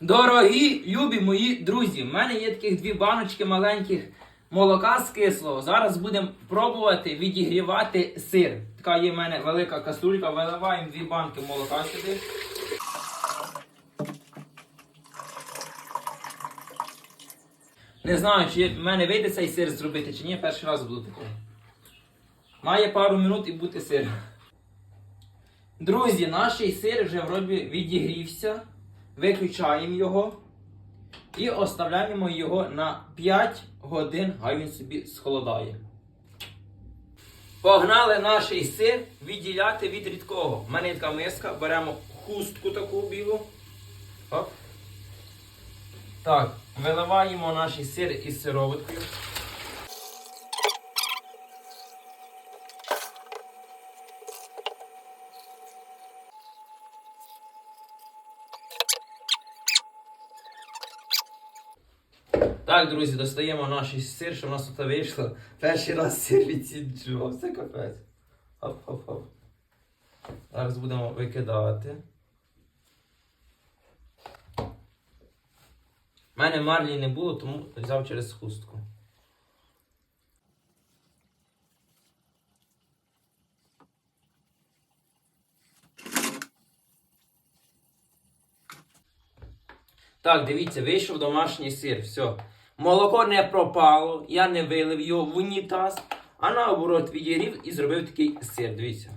Дорогі, любі мої друзі, в мене є таких дві баночки маленьких молока з кислого. Зараз будемо пробувати відігрівати сир. Така є в мене велика каструлька, виливаємо дві банки молока сюди. Не знаю, чи в мене вийде цей сир зробити, чи ні, перший раз буду такий. Має пару минут і бути сир. Друзі, наш сир вже вроді відігрівся. Виключаємо його і оставляємо його на 5 годин, хай він собі схолодає. Погнали наш сир відділяти від рідкого. У мене така миска, беремо хустку таку білу. Оп. Так, виливаємо наш сир із сироваткою. Так, друзі, достаємо наш сир, що в нас тут вийшло. Перший раз сир відсіджував. Це капець. Хоп-хоп-хоп. Зараз будемо викидати. У мене марлі не було, тому взяв через хустку. Так, дивіться, вийшов домашній сир. Все. Молоко не пропало, я не вилив його в унітаз, а наоборот відірів і зробив такий сир. Дивіться.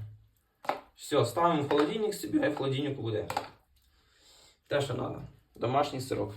Все, ставимо в холодильник собі, а в холодильнику буде. Те, що треба. Домашній сирок.